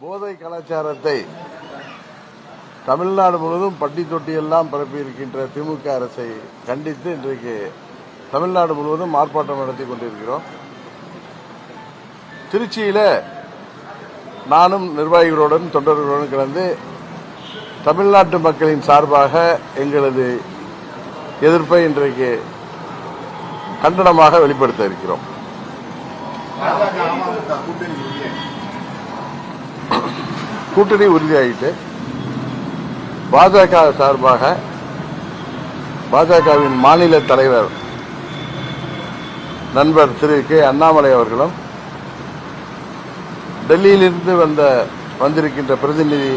போதை கலாச்சாரத்தை தமிழ்நாடு முழுவதும் பட்டி தொட்டியெல்லாம் பரப்பி இருக்கின்ற திமுக அரசை கண்டித்து இன்றைக்கு தமிழ்நாடு முழுவதும் ஆர்ப்பாட்டம் நடத்தி கொண்டிருக்கிறோம். திருச்சியில நானும் நிர்வாகிகளுடன் தொண்டர்களுடன் கலந்து தமிழ்நாட்டு மக்களின் சார்பாக எங்களது எதிர்ப்பை இன்றைக்கு கண்டனமாக வெளிப்படுத்த இருக்கிறோம். கூட்டணி உறுதியாகிட்டு பாஜக சார்பாக பாஜகவின் மாநில தலைவர் நண்பர் திரு கே அண்ணாமலை அவர்களும் டெல்லியிலிருந்து வந்த வந்திருக்கின்ற பிரதிநிதி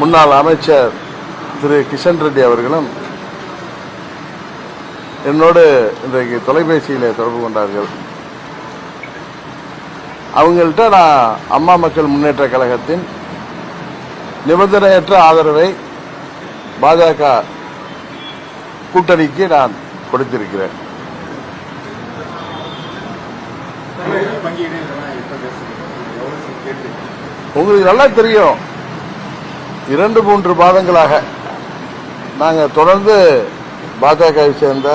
முன்னாள் அமைச்சர் திரு கிஷன் ரெட்டி அவர்களும் என்னோடு இன்றைக்கு தொலைபேசியில் தொடர்பு கொண்டார்கள். அவங்கள்ட்ட நான் அம்மா மக்கள் முன்னேற்ற கழகத்தின் நிபந்தனையற்ற ஆதரவை பாஜக கூட்டணிக்கு நான் கொடுத்திருக்கிறேன். உங்களுக்கு நல்லா தெரியும். இரண்டு மூன்று மாதங்களாக நாங்கள் தொடர்ந்து பாஜகவை சேர்ந்த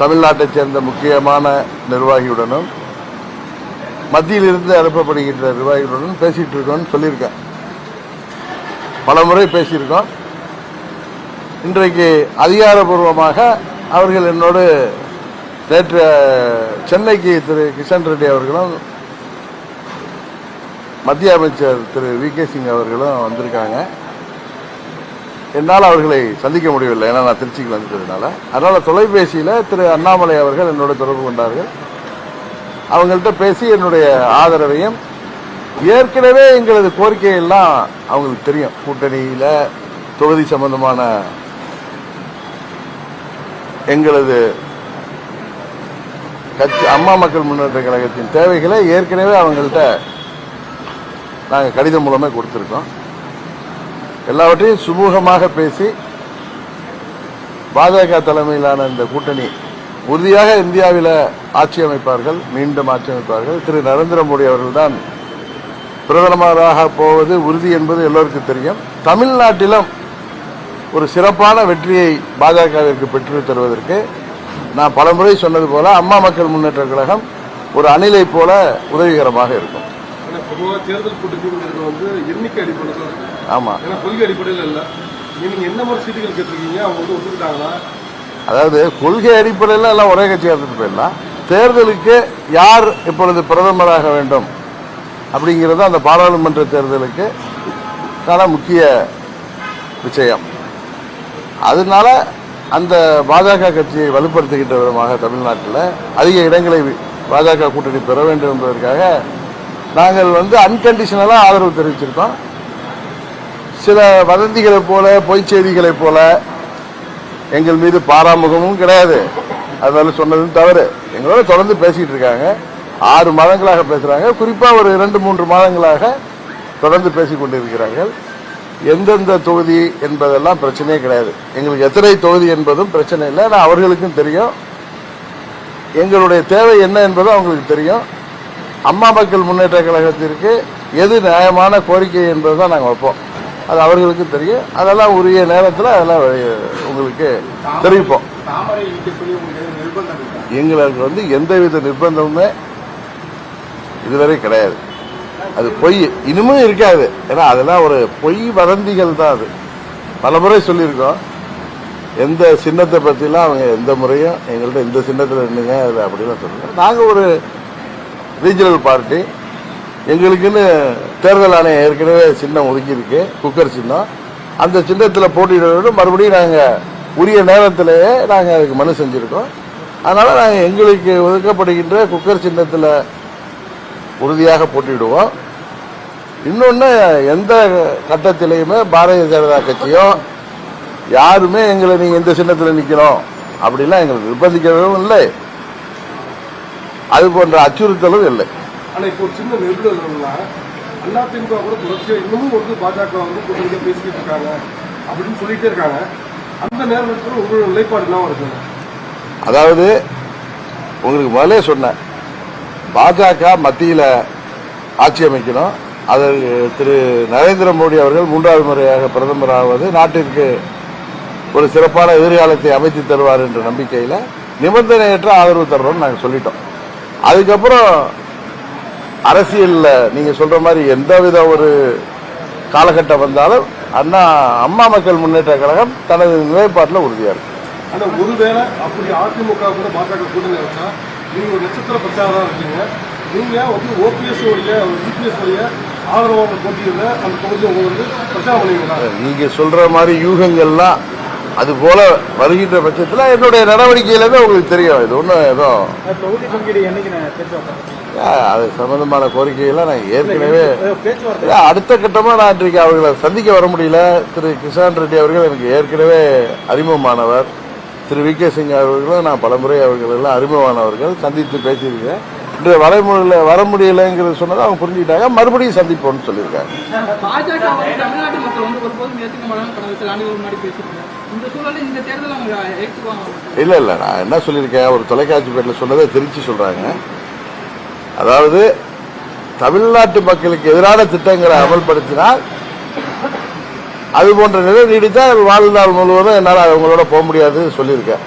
தமிழ்நாட்டைச் சேர்ந்த முக்கியமான நிர்வாகியுடனும் மத்தியிலிருந்து அனுப்பப்படுகின்ற நிர்வாகிகளுடன் பேசிட்டு இருக்கோம்னு சொல்லியிருக்கேன். பல முறை பேசியிருக்கோம். இன்றைக்கு அதிகாரப்பூர்வமாக அவர்கள் என்னோடு நேற்று சென்னைக்கு திரு கிஷன் ரெட்டி அவர்களும் மத்திய அமைச்சர் திரு வி கே சிங் அவர்களும் வந்திருக்காங்க. என்னால் அவர்களை சந்திக்க முடியவில்லை. ஏன்னா நான் திருச்சிக்கு வந்ததுனால அதனால் தொலைபேசியில் திரு அண்ணாமலை அவர்கள் என்னோட தொடர்பு கொண்டார்கள். அவங்கள்ட்ட பேசி என்னுடைய ஆதரவையும் ஏற்கனவே எங்களது கோரிக்கையெல்லாம் அவங்களுக்கு தெரியும். கூட்டணியில் தொகுதி சம்பந்தமான எங்களது கட்சி அம்மா மக்கள் முன்னேற்ற கழகத்தின் தேவைகளை ஏற்கனவே அவங்கள்ட்ட நாங்கள் கடிதம் மூலமே கொடுத்துருக்கோம். எல்லாவற்றையும் சுமூகமாக பேசி பாஜக தலைமையிலான இந்த கூட்டணி உறுதியாக இந்தியாவில் ஆட்சி அமைப்பார்கள் மீண்டும் ஆட்சி அமைப்பார்கள். திரு நரேந்திர மோடி அவர்கள்தான் பிரதமராக போவது உறுதி என்பது எல்லோருக்கும் தெரியும். தமிழ்நாட்டிலும் ஒரு சிறப்பான வெற்றியை பாஜகவிற்கு பெற்றுத் தருவதற்கு நான் பலமுறை சொன்னது போல அம்மா மக்கள் முன்னேற்ற கழகம் ஒரு அணிலை போல உதவிகரமாக இருக்கும். ஆனா பொதுவா தேர்தல் கூட்டணிங்கிறது வந்து எண்ணிக்கை அடிப்படையில் தான் இருக்கு. ஆமாம் ஏன்னா கொள்கை அடிப்படையில் இல்ல. நீங்க என்ன மாதிரி சீட்டுகள் கேட்டிருக்கீங்க? அவங்க வந்து ஒத்துக்கிட்டாங்களா? அதாவது கொள்கை அடிப்படையில் எல்லாம் ஒரே கட்சி எடுத்துட்டு போயிடலாம். தேர்தலுக்கு யார் இப்பொழுது பிரதமராக வேண்டும் அப்படிங்கிறது அந்த பாராளுமன்ற தேர்தலுக்கு தான முக்கிய விஷயம். அதனால அந்த பாஜக கட்சியை வலுப்படுத்துகின்ற விதமாக தமிழ்நாட்டில் அதிக இடங்களை பாஜக கூட்டணி பெற வேண்டும் என்பதற்காக நாங்கள் வந்து அன்கண்டிஷனலாக ஆதரவு தெரிவிச்சிருக்கோம். சில வதந்திகளைப் போல பொய்ச் செய்திகளைப் போல எங்கள் மீது பாராமுகமும் கிடையாது. அதனால சொன்னதும் தவறு. எங்களோட தொடர்ந்து பேசிட்டு இருக்காங்க. ஆறு மாதங்களாக பேசுறாங்க. குறிப்பா ஒரு இரண்டு மூன்று மாதங்களாக தொடர்ந்து பேசிக் கொண்டிருக்கிறார்கள். எந்தெந்த தொகுதி என்பதெல்லாம் பிரச்சனையே கிடையாது. எங்களுக்கு எத்தனை தொகுதி என்பதும் பிரச்சனை இல்லை. ஆனால் அவர்களுக்கும் தெரியும். எங்களுடைய தேவை என்ன என்பதும் அவங்களுக்கு தெரியும். அம்மா மக்கள் முன்னேற்ற கழகத்திற்கு எது நியாயமான கோரிக்கை என்பது தான் நாங்கள் வைப்போம். அது அவர்களுக்கும் தெரியும். அதெல்லாம் உரிய நேரத்தில் அதெல்லாம் உங்களுக்கு தெரிவிப்போம். எங்களுக்கு வந்து எந்தவித நிர்பந்தமுமே இதுவரை கிடையாது. அது பொய். இனிமும் இருக்காது. ஏன்னா அதெல்லாம் ஒரு பொய் வதந்திகள் தான் அது. பல முறை சொல்லியிருக்கோம். எந்த சின்னத்தை பற்றிலாம் அவங்க எந்த முறையும் எங்கள்கிட்ட இந்த சின்னத்தில் நின்றுங்க அது அப்படிலாம் சொல்லுங்கள் நாங்கள் ஒரு ரீஜனல் பார்ட்டி எங்களுக்குன்னு தேர்தல் ஆணையம் ஏற்கனவே சின்னம் ஒதுக்கியிருக்கு குக்கர் சின்னம். அந்த சின்னத்தில் போட்டியிட மறுபடியும் நாங்கள் உரிய நேரத்திலேயே நாங்கள் அதுக்கு மனு செஞ்சுருக்கோம் அதனால் நாங்கள் எங்களுக்கு ஒதுக்கப்படுகின்ற குக்கர் சின்னத்தில் உறுதியாக போட்டியிடுவோம். இன்னொன்று எந்த கட்டத்திலையுமே பாரதிய ஜனதா கட்சியும் யாருமே எங்களை நீங்கள் எந்த சின்னத்தில் நிற்கணும் அப்படிலாம் எங்களுக்கு நிர்பந்திக்கவும் இல்லை. அது போன்ற அச்சுறுத்தலும் இல்லை. ஆனா இப்போ ஒரு சின்ன நெருடல் என்னன்னா திமுக கூட தொடர்ச்சியா இன்னமும் வந்து பாஜக வந்து கூட்டணியா பேசிக்கிட்டு இருக்காங்க அப்படின்னு சொல்லிட்டே இருக்காங்க. அந்த நேரத்தில் உங்களோட நிலைப்பாடு என்ன இருக்குங்க அதாவது உங்களுக்கு முதலே சொன்னேன் பாஜக மத்தியில் ஆட்சி அமைக்கணும். அது திரு நரேந்திர மோடி அவர்கள் மூன்றாவது முறையாக பிரதமர் ஆவது நாட்டிற்கு ஒரு சிறப்பான எதிர்காலத்தை அமைத்து தருவார் என்ற நம்பிக்கையில் நிபந்தனையற்ற ஆதரவு தர்றோம்னு நாங்கள் சொல்லிட்டோம். அதுக்கப்புறம் அரசியல்ல நீங்க சொல்ற மாதிரி எந்தவித ஒரு காலகட்டம் வந்தாலும் அண்ணா அம்மா மக்கள் முன்னேற்ற கழகம் தனது நிலைப்பாட்டில் உறுதியா இருக்கு. ஆனா ஒருவேளை அப்படி அதிமுக கூட பாஜக கூட்டணி வச்சா நீங்க ஒரு நட்சத்திர பிரச்சாரம் இருக்கீங்க. நீங்க வந்து ஓபிஎஸ் உடைய யூபிஎஸ் உடைய ஆதரவாளர் போட்டியில அந்த தொகுதியை உங்க வந்து பிரச்சாரம் பண்ணுவீங்களா நீங்க சொல்ற மாதிரி யூகங்கள்லாம் அது போல வருகின்ற பட்சத்தில் என்னுடைய நடவடிக்கையிலேருந்து உங்களுக்கு தெரியும். இது ஒன்றும் ஏதோ தொகுதி பங்கீடு என்னைக்கு அது சம்பந்தமான கோரிக்கையெல்லாம் நான் ஏற்கனவே அடுத்த கட்டமாக நான் இன்றைக்கு அவர்களை சந்திக்க வர முடியல. திரு கிஷான் ரெட்டி அவர்கள் எனக்கு ஏற்கனவே அறிமுகமானவர். திரு வி கே சிங் அவர்களும் நான் பலமுறை அவர்கள் எல்லாம் அறிமுகமானவர்கள். சந்தித்து பேசியிருக்கேன் இன்று வரைமுறையில் வர முடியலைங்கிறது சொன்னதை அவங்க புரிஞ்சுக்கிட்டாங்க. மறுபடியும் சந்திப்போம்னு சொல்லியிருக்காங்க. பாஜக வந்து தமிழ்நாட்டு மக்கள் வந்து ஒருபோதும் ஏற்றுக்க மாட்டாங்க கடந்த சில ஆண்டுகள் முன்னாடி பேசியிருக்காங்க இந்த சூழலில் இந்த தேர்தல் அவங்க ஏற்றுக்குவாங்க இல்லை இல்லை நான் என்ன சொல்லியிருக்கேன்? ஒரு தொலைக்காட்சி பேட்டில் சொன்னதை திருச்சி சொல்கிறாங்க அதாவது தமிழ்நாட்டு மக்களுக்கு எதிரான திட்டங்களை அமல்படுத்தினால் அது போன்ற நிலை நீடித்தால் வாழ்நாள் முழுவதும் என்னால் அவங்களோட போக முடியாது சொல்லியிருக்கேன்.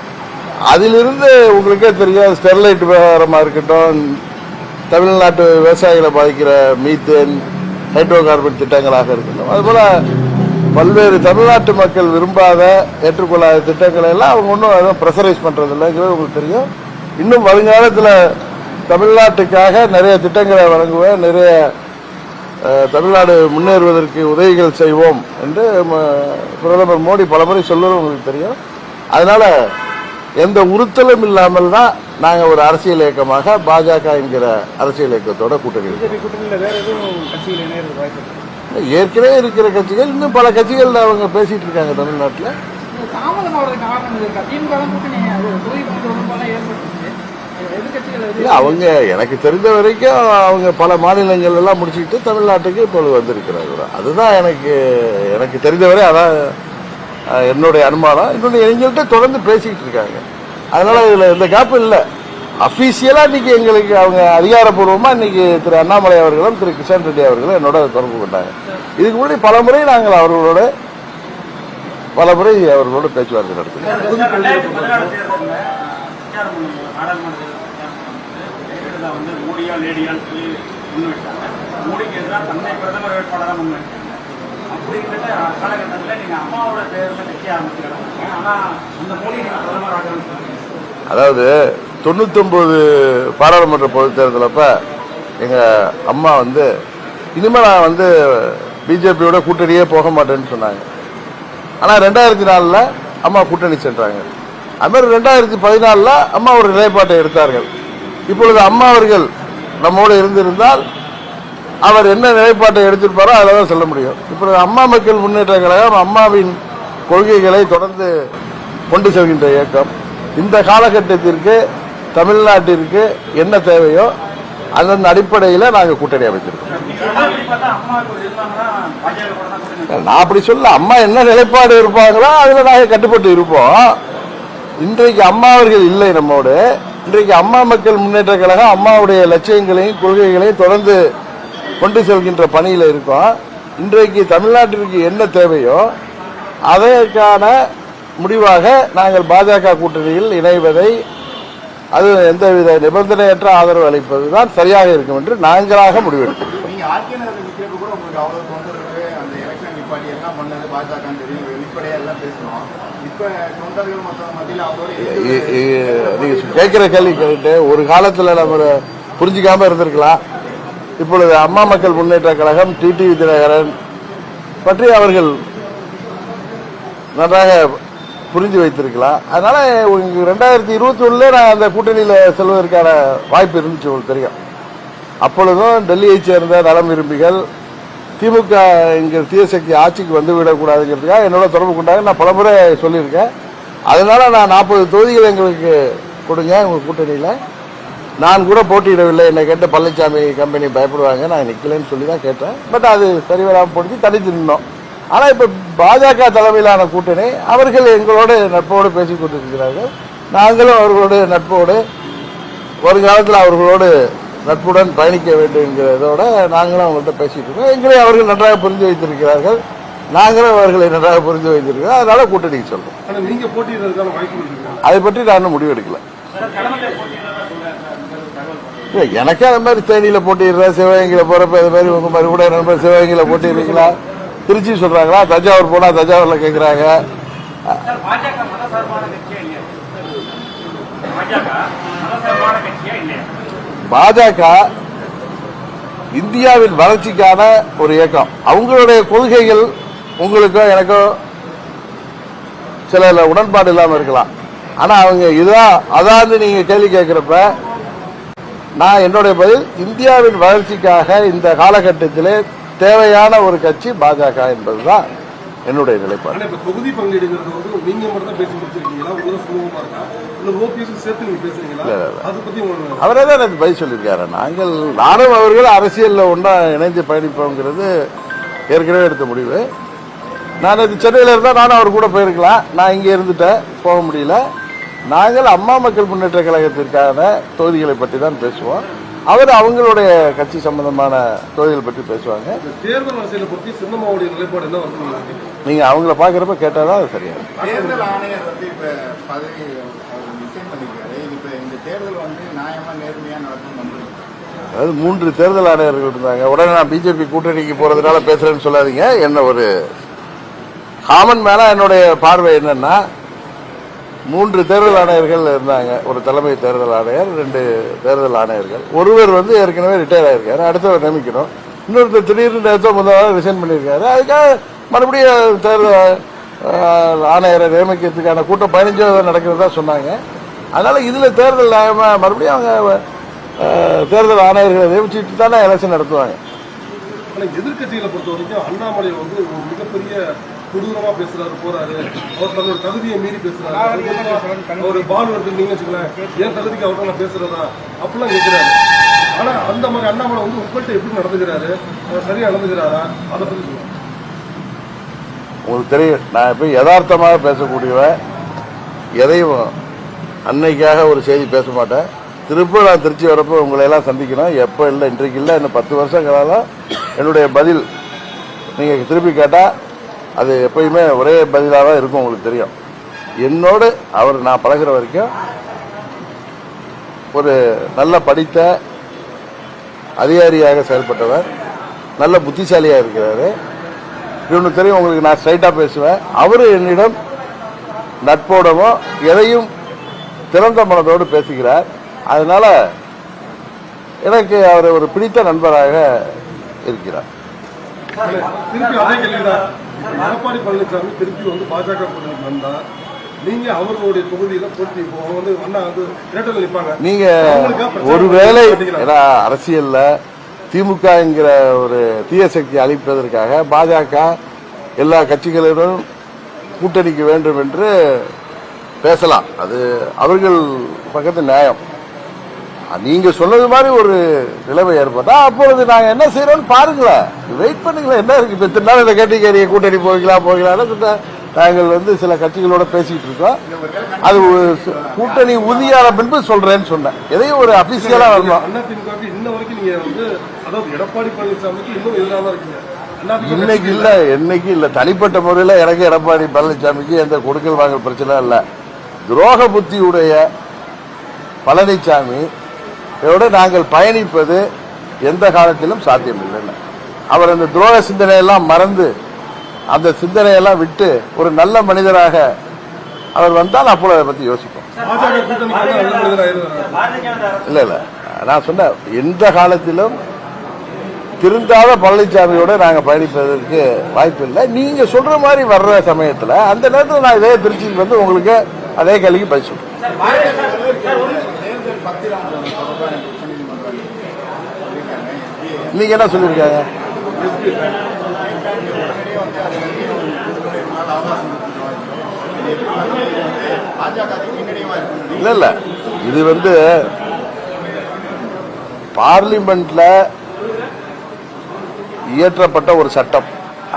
அதிலிருந்து உங்களுக்கே தெரியும் ஸ்டெர்லைட் விவகாரமாக இருக்கட்டும் தமிழ்நாட்டு விவசாயிகளை பாதிக்கிற மீத்தேன் ஹைட்ரோ கார்பன் திட்டங்களாக இருக்கட்டும். அதுபோல் பல்வேறு தமிழ்நாட்டு மக்கள் விரும்பாத ஏற்றுக்கொள்ளாத திட்டங்களை எல்லாம் அவங்க ஒன்றும் எதுவும் ப்ரெஷரைஸ் பண்ணுறது இல்லைங்கிறது உங்களுக்கு தெரியும். இன்னும் வருங்காலத்தில் தமிழ்நாட்டுக்காக நிறைய திட்டங்களை வழங்குவேன் நிறைய தமிழ்நாடு முன்னேறுவதற்கு உதவிகள் செய்வோம் என்று பிரதமர் மோடி பலமுறை சொல்லுவது உங்களுக்கு தெரியும். அதனால எந்த உறுத்தலும் இல்லாமல் தான் நாங்கள் ஒரு அரசியல் இயக்கமாக பாஜக என்கிற அரசியல் இயக்கத்தோட கூட்டணி ஏற்கனவே இருக்கிற கட்சிகள் இன்னும் பல கட்சிகள் அவங்க பேசிட்டு இருக்காங்க தமிழ்நாட்டில். இல்ல, அவங்க எனக்கு தெரிந்த வரைக்கும் அவங்க பல மாநிலங்கள் எல்லாம் முடிச்சுக்கிட்டு தமிழ்நாட்டுக்கு இப்பொழுது வந்திருக்கிறாங்க அதுதான் எனக்கு எனக்கு தெரிந்தவரை அதான் என்னுடைய அனுமானம். இன்னொன்று எங்கள்கிட்ட தொடர்ந்து பேசிக்கிட்டு இருக்காங்க. அதனால இதில் எந்த கேப்பும் இல்லை. அஃபீஷியலாக இன்னைக்கு எங்களுக்கு அவங்க அதிகாரப்பூர்வமாக இன்னைக்கு திரு அண்ணாமலை அவர்களும் திரு கிஷன் ரெட்டி அவர்களும் என்னோட தொடர்பு கொண்டாங்க. இதுக்கு முன்னாடி பல முறை நாங்கள் அவர்களோட பல முறை அவர்களோட பேச்சுவார்த்தை நடத்தினோம். பிரச்சாரம் பண்ணும்போது நாடாளுமன்ற ஜெயலலிதா வந்து மோடியா லேடியான்னு சொல்லி முன்வைச்சாங்க. மோடிக்கு எதிராக தன்னை பிரதமர் வேட்பாளராக முன்வைச்சாங்க. அப்படிங்கிற காலகட்டத்தில் நீங்கள் அம்மாவோட பேரில் கட்சி ஆரம்பிச்சுக்கிறாங்க ஆனால் அந்த மோடி நீங்கள் பிரதமர் ஆகணும்னு அதாவது தொண்ணூத்தொம்பது பாராளுமன்ற பொதுத் தேர்தலப்ப எங்கள் அம்மா வந்து இனிமேல் நான் வந்து பிஜேபியோட கூட்டணியே போக மாட்டேன்னு சொன்னாங்க. ஆனால் ரெண்டாயிரத்தி நாலில் அம்மா கூட்டணி சென்றாங்க. அதுமாதிரி ரெண்டாயிரத்தி பதினாலில் அம்மா ஒரு நிலைப்பாட்டை எடுத்தார்கள். இப்பொழுது அம்மா அவர்கள் நம்மோடு இருந்திருந்தால் அவர் என்ன நிலைப்பாட்டை எடுத்திருப்பாரோ அதில் தான் சொல்ல முடியும். இப்பொழுது அம்மா மக்கள் முன்னேற்ற கழகம் அம்மாவின் கொள்கைகளை தொடர்ந்து கொண்டு செல்கின்ற இயக்கம். இந்த காலகட்டத்திற்கு தமிழ்நாட்டிற்கு என்ன தேவையோ அதன் அடிப்படையில் நாங்கள் கூட்டணி அமைச்சிருக்கோம் நான் அப்படி சொல்ல அம்மா என்ன நிலைப்பாடு இருப்பாங்களோ அதில் நாங்கள் கட்டுப்பட்டு இருப்போம். இன்றைக்கு அம்மா அவர்கள் இல்லை நம்மோடு. இன்றைக்கு அம்மா மக்கள் முன்னேற்ற கழகம் அம்மாவுடைய லட்சியங்களையும் கொள்கைகளையும் தொடர்ந்து கொண்டு செல்கின்ற பணியில் இருக்கோம். இன்றைக்கு தமிழ்நாட்டிற்கு என்ன தேவையோ அதற்கான முடிவாக நாங்கள் பாஜக கூட்டணியில் இணைவதை அது எந்தவித நிபந்தனையற்ற ஆதரவு அளிப்பது தான் சரியாக இருக்கும் என்று நாங்களாக முடிவெடுக்கிறோம் நீங்க ஆர்கே நகர்ல நிக்கிறப்ப கூட உங்களுக்கு அவ்வளவு தொண்டர்கள் அந்த எலெக்ஷன் நிப்பாட்டி எல்லாம் பண்ணது பாஜக தெரியும் வெளிப்படையா எல்லாம் பேசணும் இப்ப தொண்டர்கள் மற்ற மத்தியில அவரோட இ- இ- நீங்க கேட்கிற கேள்வி கேட்டு ஒரு காலத்துல நம்ம புரிஞ்சுக்காம இருந்திருக்கலாம். இப்பொழுது அம்மா மக்கள் முன்னேற்ற கழகம் டிடி தினகரன் பற்றி அவர்கள் நன்றாக புரிஞ்சு வைத்திருக்கலாம். அதனால ரெண்டாயிரத்தி இருபத்தி ஒண்ணுல நான் அந்த கூட்டணியில செல்வதற்கான வாய்ப்பு இருந்துச்சு உங்களுக்கு தெரியும். அப்பொழுதும் டெல்லியைச் சேர்ந்த நலம் விரும்பிகள் திமுக இங்கே தீயசக்தி ஆட்சிக்கு வந்து விடக்கூடாதுங்கிறதுக்காக என்னோட தொடர்பு கொண்டாங்க. நான் பலமுறை சொல்லியிருக்கேன். அதனால் நான் நாற்பது தொகுதிகள் எங்களுக்கு கொடுங்க உங்கள் கூட்டணியில். நான் கூட போட்டியிடவில்லை. என்னை கேட்ட பழனிசாமி கம்பெனி பயப்படுவாங்க. நான் நிற்கலைன்னு சொல்லி தான் கேட்டேன். பட் அது சரி வராமல் போட்டு தனித்து நின்னோம். ஆனால் இப்போ பாஜக தலைமையிலான கூட்டணி அவர்கள் எங்களோடு நட்போடு பேசிக் கொண்டிருக்கிறார்கள். நாங்களும் அவர்களோடு நட்போடு வருங்காலத்தில் அவர்களோடு நட்புடன் பயணிக்க வேண்டும்ங்கிறதோட நாங்களும் அவங்கள்ட்ட பேசிட்டு இருக்கோம். எங்களை அவர்கள் நன்றாக புரிந்து வைத்திருக்கிறார்கள். நாங்களும் அவர்களை நன்றாக புரிந்து வைத்திருக்கிறோம். அதனால கூட்டணிக்கு சொல்றோம். அதை பற்றி நான் இன்னும் முடிவு எடுக்கல எனக்கே அந்த மாதிரி தேனியில போட்டிடுறேன் சிவகங்கையில போறப்ப இது மாதிரி உங்க மாதிரி கூட நண்பர் சிவகங்கையில போட்டிடுறீங்களா திருச்சி சொல்றாங்களா? தஞ்சாவூர் போனா தஞ்சாவூர்ல கேக்குறாங்க. சார் பாஜக மதசார்பான கட்சியா இல்லையா? பாஜக இந்தியாவின் வளர்ச்சிக்கான ஒரு இயக்கம். அவங்களுடைய கொள்கைகள் உங்களுக்கோ எனக்கோ சில உடன்பாடு இல்லாமல் இருக்கலாம். ஆனால் அவங்க இதுதான் அதாவது நீங்கள் கேள்வி கேட்குறப்ப நான் என்னுடைய பதில் இந்தியாவின் வளர்ச்சிக்காக இந்த காலகட்டத்திலே தேவையான ஒரு கட்சி பாஜக என்பதுதான். என்னுடைய நிலைப்பாடு. தொகுதி பங்கீடுங்கிறது வந்து நீங்க மட்டும் பேசி முடிச்சிருக்கீங்களா? உங்களுக்கு சுமூகமா இருக்கா? அவரே தான் எனக்கு பதில் சொல்லியிருக்காரு. நாங்கள் நானும் அவர்கள் அரசியலில் ஒன்றா இணைந்து பயணிப்போங்கிறது ஏற்கனவே எடுத்த முடிவு. நான் அது சென்னையில் இருந்தால் நானும் அவர் கூட போயிருக்கலாம். நான் இங்கே இருந்துட்டேன் போக முடியல. நாங்கள் அம்மா மக்கள் முன்னேற்ற கழகத்திற்கான தொகுதிகளை பற்றி தான் பேசுவோம். அவர் அவங்களுடைய கட்சி சம்பந்தமான தொகுதிகள் பற்றி பேசுவாங்க. தேர்தல் அரசியலை பத்தி சின்னம்மாவுடைய நிலைப்பாடு என்ன வந்து உங்களுக்கு நீங்கள் அவங்கள பார்க்குறப்ப கேட்டால் தான் அது சரியா. தேர்தல் ஆணையர் வந்து இப்ப பதவி அவர் ரிசைன் பண்ணிருக்காரு. இப்ப இந்த தேர்தல் வந்து நியாயமா நேர்மையா நடக்கும் வந்து அதாவது மூன்று தேர்தல் ஆணையர்கள் இருந்தாங்க. உடனே நான் பிஜேபி கூட்டணிக்கு போறதுனால பேசுறேன்னு சொல்லாதீங்க. என்ன ஒரு காமன் மேல என்னுடைய பார்வை என்னன்னா மூன்று தேர்தல் ஆணையர்கள் இருந்தாங்க. ஒரு தலைமை தேர்தல் ஆணையர் ரெண்டு தேர்தல் ஆணையர்கள். ஒருவர் வந்து ஏற்கனவே ரிட்டையர் ஆயிருக்காரு. அடுத்தவர் நியமிக்கணும். இன்னொருத்தர் திடீர்னு நேரத்தோ முதல்ல ரிசைன் பண்ணியிருக்காரு. அதுக்காக மறுபடியும் தேர்தல் ஆணையரை நியமிக்கிறதுக்கான கூட்டம் பதினஞ்சாவது நடக்கிறதா சொன்னாங்க. அதனால் இதில் தேர்தல் மறுபடியும் அவங்க தேர்தல் ஆணையர்களை நியமிச்சுட்டு தானே எலெக்ஷன் நடத்துவாங்க. எதிர்கட்சிகளை பொறுத்த வரைக்கும் அண்ணாமலை வந்து ஒரு மிகப்பெரிய கொடூரமா பேசுறாரு போறாரு. அவர் தன்னோட தகுதியை மீறி பேசுறாரு. அவர் பால் வந்து நீங்க வச்சுக்கலாம் என் தகுதிக்கு அவர்கிட்ட நான் பேசுறதா அப்படிலாம் கேட்கிறாரு ஆனா அந்த மாதிரி அண்ணாமலை வந்து உங்கள்கிட்ட எப்படி நடந்துக்கிறாரு? அவர் சரியா நடந்துக்கிறாரா? அதை பத்தி சொல்லுங்க. உங்களுக்கு தெரியும் நான் இப்போ யதார்த்தமாக பேசக்கூடியவன். எதையும் அன்னைக்காக ஒரு செய்தி பேச மாட்டேன். திரும்ப நான் திருச்சி வரப்போ உங்களை எல்லாம் சந்திக்கணும். எப்போ இல்லை இன்றைக்கு இல்லை இன்னும் பத்து வருஷம் காலம் என்னுடைய பதில் நீங்கள் திருப்பி கேட்டால் அது எப்பயுமே ஒரே பதிலாக தான் இருக்கும் உங்களுக்கு தெரியும். என்னோடு அவர் நான் பழகுற வரைக்கும் ஒரு நல்ல படித்த அதிகாரியாக செயல்பட்டவர் நல்ல புத்திசாலியாக இருக்கிறாரு. இன்னொன்று தெரியும் உங்களுக்கு நான் ஸ்ட்ரைட்டாக பேசுவேன். அவர் என்னிடம் நட்போடவோ எதையும் திறந்த மனதோடு பேசுகிறார். அதனால் எனக்கு அவர் ஒரு பிடித்த நண்பராக இருக்கிறார். திருப்பி அதே கேள்விதான். எடப்பாடி பழனிசாமி திருப்பி வந்து பாஜக கூட்டணிக்கு வந்தா நீங்க அவர்களுடைய தொகுதியில போட்டி இப்போ அவங்க வந்து அண்ணா வந்து இரட்டல் நிற்பாங்க நீங்க அவங்களுக்கா பிரச்சாரம் ஒருவேளை அரசியல்ல திமுக என்கிற ஒரு தீய சக்தி அழிப்பதற்காக பாஜக எல்லா கட்சிகளிடம் கூட்டணிக்கு வேண்டும் என்று பேசலாம். அது அவர்கள் பக்கத்து நியாயம். நீங்க சொன்னது மாதிரி ஒரு நிலைமை ஏற்பட்டா அப்பொழுது நாங்க என்ன செய்யறோம்னு பாருங்களேன். வெயிட் பண்ணுங்களேன் என்ன இருக்கு? இப்ப இத்தனை நாள் இந்த கேட்டகரிய கூட்டணி போய்க்கலாம் போய்க்கலாம்னு சொன்ன? நாங்கள் வந்து சில கட்சிகளோட பேசிட்டு இருக்கோம். அது கூட்டணி உறுதியான பின்பு சொல்றேன்னு சொன்னேன். எதையும் ஒரு அபிஷியலா வரணும் இன்னைக்கு இல்ல என்னைக்கு இல்ல. தனிப்பட்ட முறையில் எனக்கு எடப்பாடி பழனிசாமிக்கு எந்த கொடுக்கல் வாங்கல் பிரச்சனை இல்ல. துரோக புத்தியுடைய பழனிசாமி இதோடு நாங்கள் பயணிப்பது எந்த காலத்திலும் சாத்தியமில்லை அவர் அந்த துரோக சிந்தனையெல்லாம் மறந்து அந்த சிந்தனையெல்லாம் விட்டு ஒரு நல்ல மனிதராக அவர் வந்தால் அப்போ அதை பற்றி யோசிப்போம். இல்லை இல்லை. நான் சொன்னேன் எந்த காலத்திலும் திருந்தாத பழனிசாமியோட நாங்கள் பயணிப்பதற்கு வாய்ப்பு இல்லை. நீங்கள் சொல்கிற மாதிரி வர்ற சமயத்தில் அந்த நேரத்தில் நான் இதே திருச்சிக்கு வந்து உங்களுக்கு அதே கேள்விக்கு பதில் சொல்றேன். நீங்க என்ன இருக்கு இல்ல இல்ல. இது வந்து பார்லிமெண்ட்ல இயற்றப்பட்ட ஒரு சட்டம்.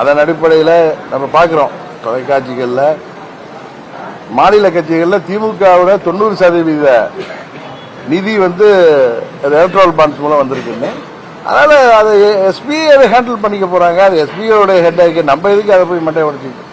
அதன் அடிப்படையில் நம்ம பார்க்குறோம். தொலைக்காட்சிகளில் மாநில கட்சிகளில் திமுகவோட தொண்ணூறு சதவீத நிதி வந்து எலக்ட்ரல் பாண்ட்ஸ் மூலம் வந்திருக்குன்னு. அதனால் அதை எஸ்பிஐ அதை ஹேண்டில் பண்ணிக்க போகிறாங்க அது எஸ்பியோட ஹெட் நம்ம எதுக்கு அதை போய் மட்டை உடச்சிக்கிட்டு?